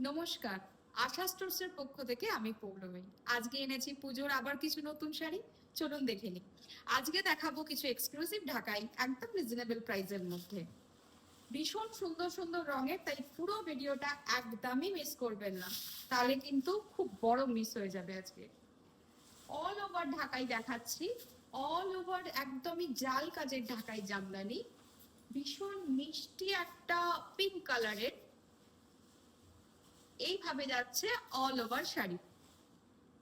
নমস্কার। আশা স্টোর্সের পক্ষ থেকে আমি পৌলমী। আজকে এনেছি পুজোর আবার কিছু নতুন শাড়ি। চলুন দেখে নিই। আজকে দেখাবো কিছু এক্সক্লুসিভ ঢাকাই একদম রিজনেবল প্রাইসের মধ্যে। ভীষণ সুন্দর সুন্দর রঙের, তাই পুরো ভিডিওটা একদমই মিস করবেন না। তাহলে কিন্তু খুব বড় মিস হয়ে যাবে আজকে। অল ওভার ঢাকাই দেখাচ্ছি। অল ওভার একদমই জাল কাজের ঢাকাই জামদানি। ভীষণ মিষ্টি একটা পিঙ্ক কালারের এইভাবে যাচ্ছে অল ওভার শাড়ি।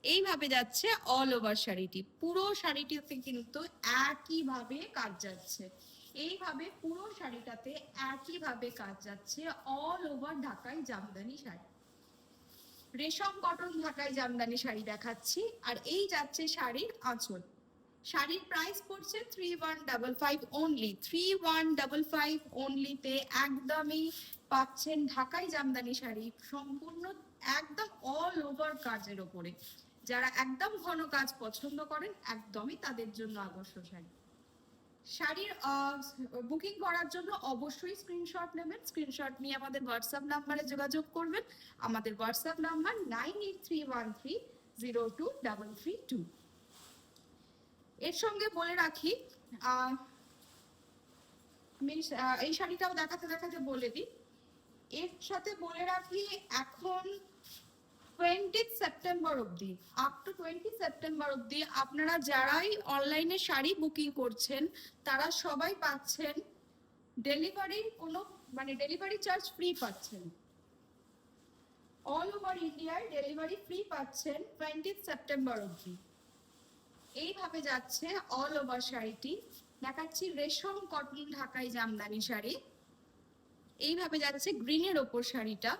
এইভাবে যাচ্ছে অল ওভার শাড়িটি। পুরো শাড়িটিতে কিন্তু একইভাবে কাজ যাচ্ছে। এইভাবে পুরো শাড়িটাতে একইভাবে কাজ যাচ্ছে অল ওভার ঢাকাই জামদানি শাড়ি। রেশম কটন ঢাকাই জামদানি শাড়ি দেখাচ্ছি। আর এই যাচ্ছে শাড়ির আঁচল। শাড়ির প্রাইস পড়ছে three one double five only three one double five অনলিতে একদমই পাচ্ছেন ঢাকাই জামদানি শাড়ি, সম্পূর্ণ একদম অল ওভার কাজের ওপরে। যারা একদম ঘন কাজ পছন্দ করেন, একদমই তাদের জন্য আদর্শ শাড়ি। শাড়ির বুকিং করার জন্য অবশ্যই স্ক্রিনশট নেবেন। স্ক্রিনশট নিয়ে আমাদের হোয়াটসঅ্যাপ নাম্বারে যোগাযোগ করবেন। আমাদের WhatsApp number nine eight three one three zero two double three two এর সঙ্গে বলে রাখি আমি এই শাড়িটাও দেখাতে দেখাতে বলে দিই। এর সাথে বলে রাখি, এখন টোয়েন্টি সেপ্টেম্বর অবধি আপ টু টোয়েন্টি সেপ্টেম্বর অবধি আপনারা যারাই অনলাইনে শাড়ি বুকিং করছেন, তারা সবাই পাচ্ছেন ডেলিভারির কোনো মানে ডেলিভারি চার্জ ফ্রি পাচ্ছেন। অল ওভার ইন্ডিয়ায় ডেলিভারি ফ্রি পাচ্ছেন টোয়েন্টি সেপ্টেম্বর অবধি। এইভাবে যাচ্ছে অল ওভার শাড়িটি। দেখাচ্ছি রেশম কটন ঢাকাই জামদানি শাড়ি। এইভাবে যাচ্ছে গ্রিনের ওপর শাড়িটা।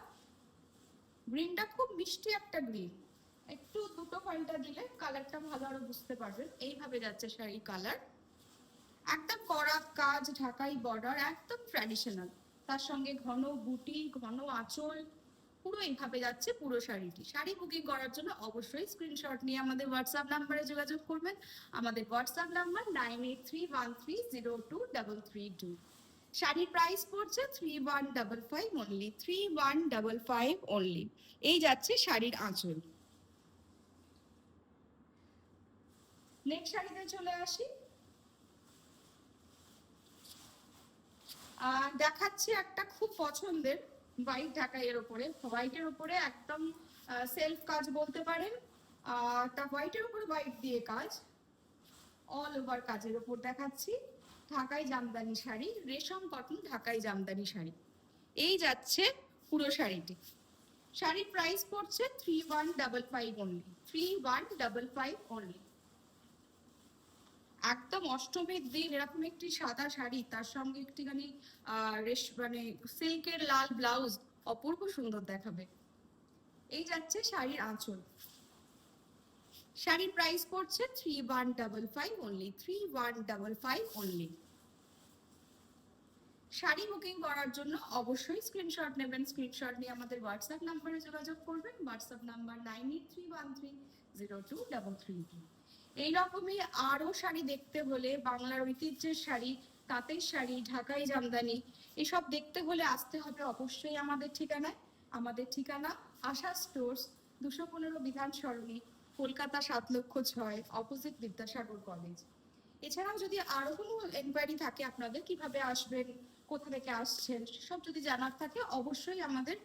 গ্রিনটা খুব মিষ্টি একটা গ্রিন একটু দুটো পাল্টা দিলে কালারটা ভালো আরও বুঝতে পারবেন। এইভাবে যাচ্ছে শাড়ি কালার একদম কড়া কাজ ঢাকাই বর্ডার একদম ট্র্যাডিশনাল তার সঙ্গে ঘন বুটি, ঘন আঁচল পুরো এইভাবে যাচ্ছে পুরো শাড়িটি। শাড়ি বুকিং করার জন্য অবশ্যই স্ক্রিনশট নিয়ে আমাদের হোয়াটসঅ্যাপ নাম্বারে যোগাযোগ করবেন। আমাদের WhatsApp number nine eight three one three zero two double three two শাড়ির প্রাইস পড়ছে three one double five only three one double five only এই যাচ্ছে শাড়ির আঁচল। নেক্সট শাড়িতে চলে আসি। দেখাচ্ছি একটা খুব পছন্দের। হোয়াইট ঢাকা এর উপরে হোয়াইটের উপরে একদম সেলফ কাজ বলতে পারেন। তা হোয়াইটের উপরে হোয়াইট দিয়ে কাজ। অল ওভার কাজের উপর দেখাচ্ছি। ঢাকাই জামদানি শাড়ি, রেশম কটন, ঢাকাই জামদানি শাড়ি। এই যাচ্ছে পুরো শাড়িটি। শাড়ির প্রাইস পড়ছে three one double five only three one double five only একদম অষ্টমীর দিন এরকম একটি সাদা শাড়ি, তার সঙ্গে একটিখানি রেশ মানে সিল্কের লাল ব্লাউজ অপূর্ব সুন্দর দেখাবে। এই যাচ্ছে শাড়ির আঁচল। শাড়ির প্রাইস পড়ছে three one double five only three one double five only sari booking করার জন্য অবশ্যই স্ক্রিনশট নেবেন। স্ক্রিনশট নিয়ে আমাদের হোয়াটসঅ্যাপ নাম্বারে যোগাযোগ করবেন। WhatsApp number nine eight three one three zero two double three two এইরকমই আরও শাড়ি দেখতে হলে, বাংলার ঐতিহ্যের শাড়ি, তাঁতের শাড়ি, ঢাকাই জামদানি, এসব দেখতে হলে আসতে হবে অবশ্যই আমাদের ঠিকানায় আমাদের ঠিকানা আশা স্টোর্স, দুশো পনেরো বিধান সরণি, কলকাতা সাত লক্ষ ছয়, অপোজিট বিদ্যাসাগর কলেজ। এছাড়াও যদি আরও কোনো এনকোয়ারি থাকে আপনাদের, কীভাবে আসবেন, কোথা থেকে আসছেন, সব যদি জানার থাকে, অবশ্যই আমাদের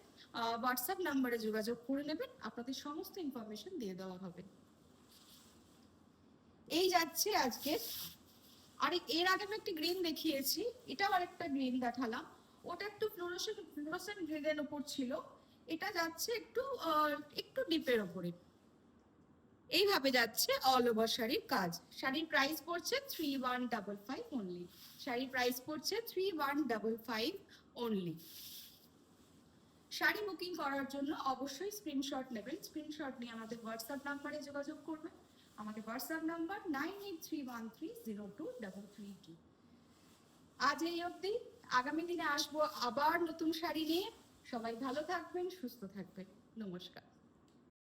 হোয়াটসঅ্যাপ নাম্বারে যোগাযোগ করে নেবেন। আপনাদের সমস্ত ইনফরমেশন দিয়ে দেওয়া হবে। এই যাচ্ছে আজকে। আর এর আগে আমি একটি গ্রিন দেখিয়েছি, এটাও আরেকটা গ্রিন দেখালাম। ওটা একটু ফ্লোরোসেন্ট ফ্লোরোসেন্ট গ্রিনের উপর ছিল। এটা যাচ্ছে একটু একটু ডিপের ওপরে এইভাবে যাচ্ছে অল ওভার শাড়ির কাজ। শাড়ির প্রাইস পড়ছে three one double five only শাড়ির প্রাইস পড়ছে three one double five only sari booking করার জন্য অবশ্যই স্ক্রিনশট নেবেন। স্ক্রিনশট নিয়ে আমাদের হোয়াটসঅ্যাপ নাম্বারে যোগাযোগ করবেন। আমাদের WhatsApp number nine eight three one three zero two double three two আজ এই অবধি আগামী দিনে আসব আবার নতুন শাড়ি নিয়ে। সবাই ভালো থাকবেন, সুস্থ থাকবেন। নমস্কার।